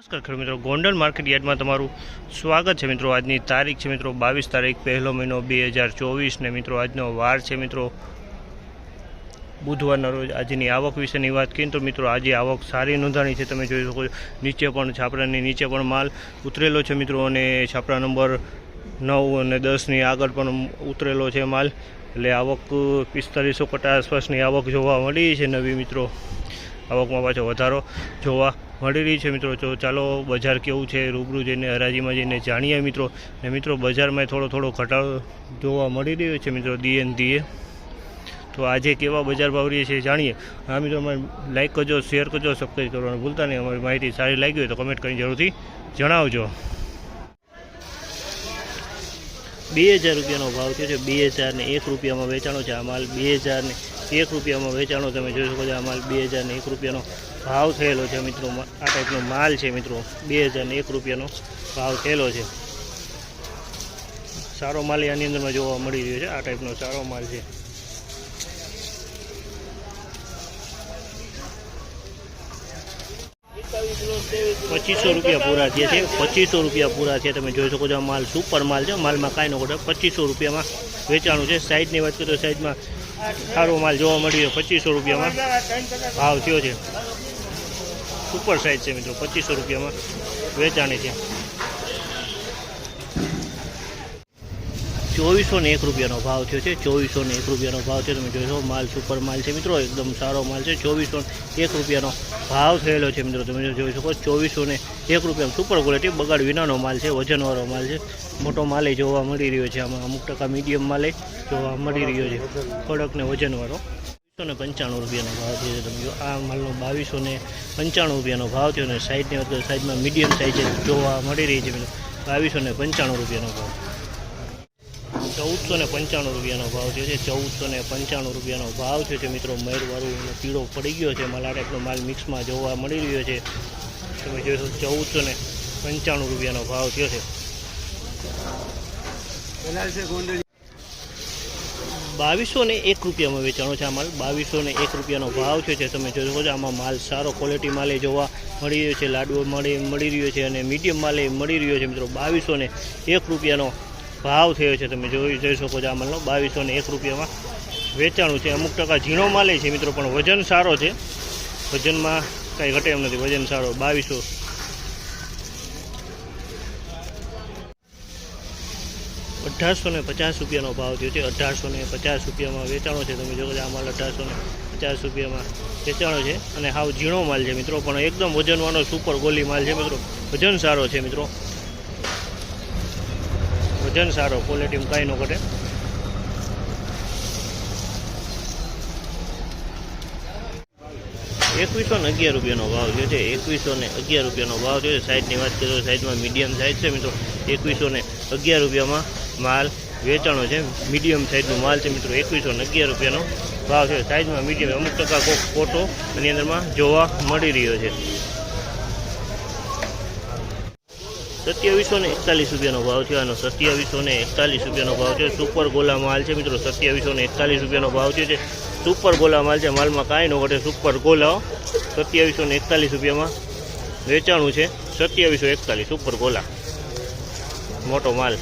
નમસ્કાર, ખેડૂત મિત્રો. ગોંડલ માર્કેટ યાર્ડમાં તમારું સ્વાગત છે મિત્રો. આજની તારીખ છે મિત્રો બાવીસ તારીખ, પહેલો મહિનો બે હજાર ચોવીસ ને મિત્રો આજનો વાર છે મિત્રો. બુધવારના રોજ આજની આવક વિશેની વાત કરીએ તો મિત્રો આજે આવક સારી નોંધાણી છે. તમે જોઈ શકો છો, નીચે પણ છાપરાની નીચે પણ માલ ઉતરેલો છે મિત્રો અને છાપરા નંબર નવ અને દસની આગળ પણ ઉતરેલો છે માલ. એટલે આવક પિસ્તાલીસો કટા આસપાસની આવક જોવા મળી છે નવી મિત્રો. આવકમાં પાછો વધારો જોવા મળી રહી છે મિત્રો. તો ચાલો બજાર કેવું છે? રૂબરૂ જઈને, હરાજીમાં જઈને જાણીએ મિત્રો. ને મિત્રો, બજારમાં થોડો થોડો ઘટાડો જોવા મળી રહ્યો છે મિત્રો દીએ ને દીએ તો આજે કેવા બજાર ભાવ રહીએ છે જાણીએ. હા મિત્રો, અમારે લાઈક કરજો શેર કરજો સબસ્ક્રાઈબ કરવાનું ભૂલતા નહીં. અમારી માહિતી સારી લાગી હોય તો કમેન્ટ કરીને જરૂરથી જણાવજો. બે હજાર રૂપિયાનો ભાવ થયો છે. બે હજારને એક રૂપિયામાં વેચાણો છે. આ માલ બે હજાર એક રૂપિયામાં વેચાણો તમે જોઈ શકો છો આ માલ બે હજારને એક રૂપિયાનો ભાવ થયેલો છે મિત્રો આ ટાઈપનો માલ છે મિત્રો, બે હજારને એક રૂપિયાનો ભાવ થયેલો છે. સારો માલ આની અંદરમાં જોવા મળી રહ્યો છે, આ ટાઈપનો સારો માલ છે. પચીસો રૂપિયા પૂરા થયા છે, પચીસો રૂપિયા પૂરા છે તમે જોઈ શકો છો માલ સુપર માલ છે, માલમાં કાંઈ ન ઘટે પચીસો રૂપિયામાં વેચાણું છે. સાઈઝની વાત કરીએ તો સાઈઝમાં સારો માલ જોવા મળ્યો પચીસો રૂપિયામાં. ભાવ થયો છે. સુપર સાઇઝ છે મિત્રો, પચીસો રૂપિયામાં વેચાણી છે. ચોવીસો ને એક રૂપિયાનો ભાવ થયો છે ચોવીસો ને એક રૂપિયાનો ભાવ છે. તમે જોશો માલ સુપર માલ છે મિત્રો, એકદમ સારો માલ છે. ચોવીસો એક રૂપિયાનો ભાવ થયેલો છે મિત્રો, તમે જોઈ શકો ચોવીસો ને એક રૂપિયા સુપર ક્વોલિટી બગાડ વિનાનો માલ છે, વજનવાળો માલ છે. મોટો માલે જોવા મળી રહ્યો છે, આમાં અમુક ટકા મીડિયમ માલે જોવા મળી રહ્યો છે. કડક ને વજનવાળો બાવીસો ને પંચાણું રૂપિયાનો ભાવ થયો છે, તમે જો આ માલનો બાવીસો ને પંચાણું રૂપિયાનો ભાવ થયો અને સાઈઝની વાત કરીએ સાઈઝમાં મીડિયમ સાઈઝ જોવા મળી રહી છે, મિત્રો. બાવીસો ને પંચાણું રૂપિયાનો ભાવ. ચૌદસો ને પંચાણું રૂપિયાનો ભાવ થયો છે. ચૌદસો ને પંચાણું રૂપિયાનો ભાવ થયો છે. મિત્રો મયરવાળું અને પીળો પડી ગયો છે. મલાટેકનો માલ મિક્સમાં જોવા મળી રહ્યો છે. તમે જોઈશો ચૌદસો ને પંચાણું રૂપિયાનો ભાવ થયો છે. બાવીસો ને એક રૂપિયામાં વેચાણો છે આ માલ. બાવીસો ને એક રૂપિયાનો ભાવ છે. તમે જોઈ શકો છો, આમાં માલ સારો ક્વોલિટી માલે જોવા મળી રહ્યો છે. લાડવો મળી મળી રહ્યો છે અને મીડિયમ માલે મળી રહ્યો છે. મિત્રો, બાવીસો ને એક રૂપિયાનો ભાવ થયો છે, તમે જોઈ જોઈ શકો છો આ માલનો બાવીસો ને એક રૂપિયામાં વેચાણું છે. અમુક ટકા ઝીણો માલે છે મિત્રો, પણ વજન સારો છે. વજનમાં કાંઈ ઘટે એમ નથી, વજન સારો, બાવીસો. અઢારસો ને પચાસ રૂપિયાનો ભાવ થયો છે, અઢારસો ને પચાસ રૂપિયામાં વેચાણો છે, તમે જોવો આ માલ અઢારસો ને પચાસ રૂપિયામાં વેચાણો છે. અને હાવ ઝીણો માલ છે મિત્રો, પણ એકદમ વજનવાનો સુપર ગોલી માલ છે મિત્રો, વજન સારો છે મિત્રો. વજન સારો ક્વોલિટીમાં કાંઈ ન ઘટે. એકવીસો ને અગિયાર રૂપિયાનો ભાવ થયો છે. એકવીસો ને અગિયાર રૂપિયાનો ભાવ થયો છે. સાઈઝની વાત કરીએ તો સાઈઝમાં મીડિયમ સાઈઝ છે મિત્રો. એકવીસો ને અગિયાર રૂપિયામાં માલ વેચાણો છે. મીડિયમ સાઈઝનો માલ છે મિત્રો. એકવીસો ને અગિયાર રૂપિયાનો ભાવ છે. સાઈઝમાં મીડિયમ અમુક ટકા કોક ફોટો એની અંદરમાં જોવા મળી રહ્યો છે. સત્યાવીસો ને એકતાલીસ રૂપિયાનો ભાવ છે આનો સત્યાવીસો ને એકતાલીસ રૂપિયાનો ભાવ છે સુપર ગોલા માલ છે મિત્રો, સત્યાવીસો ને એકતાલીસ રૂપિયાનો ભાવ છે. સુપર ગોલા માલ છે, માલમાં કાંઈ ન ઘટે. સુપર ગોલા, સત્યાવીસો ને એકતાલીસ રૂપિયામાં વેચાણું છે. સત્યાવીસો એકતાલીસ, સુપર ગોલા. મોટો માલ.